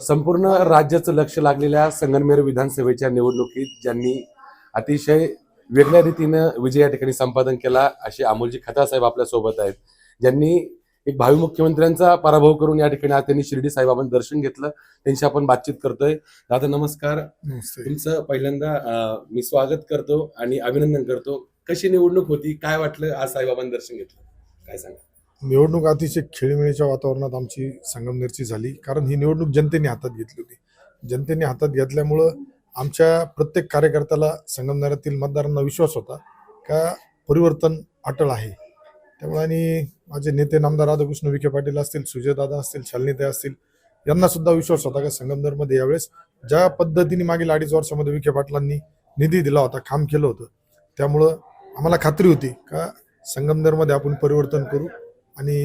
संपूर्ण राज्याचं लक्ष लागलेल्या संगमनेर विधानसभेच्या निवडणुकीत ज्यांनी अतिशय वेगळ्या रीतीनं विजय या ठिकाणी संपादन केला असे अमोलजी खताळ साहेब आपल्यासोबत आहेत. ज्यांनी एक भावी मुख्यमंत्र्यांचा पराभव करून या ठिकाणी आज त्यांनी शिर्डी साईबाबांचं दर्शन घेतलं त्यांची आपण बातचीत करतोय. दादा नमस्कार. तुमचं पहिल्यांदा मी स्वागत करतो आणि अभिनंदन करतो. कशी निवडणूक होती काय वाटलं आज साईबाबांचं दर्शन घेतलं? काय सांगा? निवडणूक अतिशय खेळीमेळीच्या वातावरणात आमची संगमनेरची झाली. कारण ही निवडणूक जनतेने हातात घेतली होती. जनतेने हातात घेतल्यामुळं आमच्या प्रत्येक कार्यकर्त्याला संगमनेरातील मतदारांना विश्वास होता का परिवर्तन अटळ आहे. त्यामुळे आणि माझे नेते नामदार राधाकृष्ण विखे पाटील असतील सुजयदादा असतील शालिनीताई असतील यांना सुद्धा विश्वास होता का संगमनेरमध्ये यावेळेस ज्या पद्धतीने मागील अडीच वर्षामध्ये विखे पाटलांनी निधी दिला होता काम केलं होतं त्यामुळं आम्हाला खात्री होती का संगमनेरमध्ये आपण परिवर्तन करू. आणि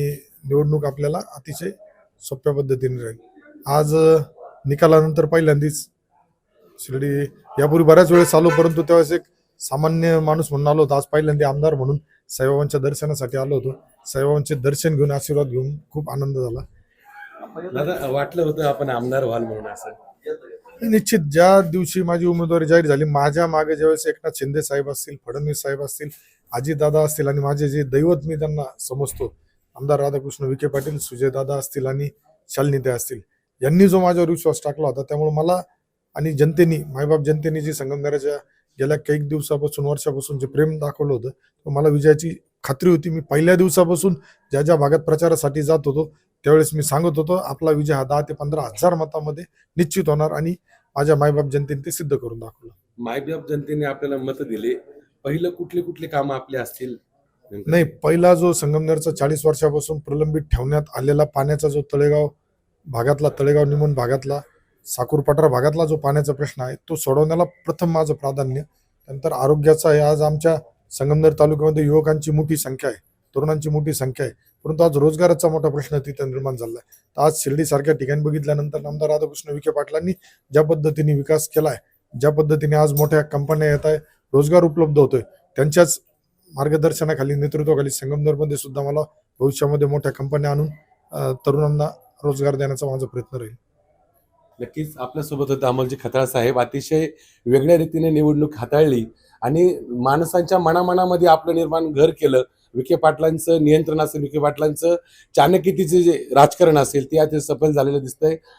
निवडणूक आपल्याला अतिशय सोप्या पद्धतीने राहील. आज निकालानंतर पहिल्यांदाच शिर्डी यापूर्वी बऱ्याच वेळेस आलो परंतु त्यावेळेस एक सामान्य माणूस म्हणून आलो होतो. आज पहिल्यांदा आमदार म्हणून साईबाबांच्या दर्शनासाठी आलो होतो. साईबाबांचे दर्शन घेऊन आशीर्वाद घेऊन खूप आनंद झाला. वाटलं होतं आपण आमदार व्हाल म्हणून असं? निश्चित. ज्या दिवशी माझी उमेदवारी जाहीर झाली माझ्या मागे ज्यावेळेस एकनाथ शिंदे साहेब असतील फडणवीस साहेब असतील अजितदादा असतील आणि माझे जे दैवत मी त्यांना समजतो आमदार राधाकृष्ण विखे पाटील सुजयदादा असतील आणि शालिनीते असतील. यांनी जो माझ्यावर विश्वास टाकला होता त्यामुळे मला आणि जनतेनी मायबाप जनतेने जी संगमनेराच्या गेल्या काही दिवसापासून वर्षापासून जे प्रेम दाखवलं होतं तो मला विजयाची खात्री होती. मी पहिल्या दिवसापासून ज्या ज्या भागात प्रचारासाठी जात होतो त्यावेळेस मी सांगत होतो आपला विजय हा दहा ते पंधरा हजार मतामध्ये निश्चित होणार आणि माझ्या मायबाप जनतेने ते सिद्ध करून दाखवलं. मायबाप जनतेने आपल्याला मत दिले. पहिलं कुठले कुठले काम आपले असतील नाही पहिला जो संगमनेरचा चाळीस वर्षापासून प्रलंबित ठेवण्यात आलेला पाण्याचा जो तळेगाव भागातला तळेगाव निमून भागातला साकूरपठार भागातला जो पाण्याचा प्रश्न आहे तो सोडवण्याला प्रथम माझं प्राधान्य. त्यानंतर आरोग्याचा आहे आज आमच्या संगमनेर तालुक्यामध्ये युवकांची मोठी संख्या आहे तरुणांची मोठी संख्या आहे. परंतु आज रोजगाराचा मोठा प्रश्न तिथं निर्माण झाला आहे. तर आज शिर्डीसारख्या ठिकाणी बघितल्यानंतर आमदार राधाकृष्ण विखे पाटलांनी ज्या पद्धतीने विकास केला आहे ज्या पद्धतीने आज मोठ्या कंपन्या येत आहे रोजगार उपलब्ध होतोय त्यांच्याच मार्गदर्शनाखाली नेतृत्वाखाली संगमनेरमध्ये सुद्धा मला भविष्यामध्ये मोठ्या कंपन्या आणून तरुणांना रोजगार देण्याचा माझा प्रयत्न राहील. नक्कीच आपल्यासोबत होते अमोलजी खताळ साहेब. अतिशय वेगळ्या रीतीने निवडणूक हाताळली आणि माणसांच्या मनामनामध्ये आपलं निर्माण घर केलं. विखे पाटलांचं नियंत्रण असेल विखे पाटलांचं चाणक्यतीचे जे राजकारण असेल ते आता सफल झालेलं दिसतंय.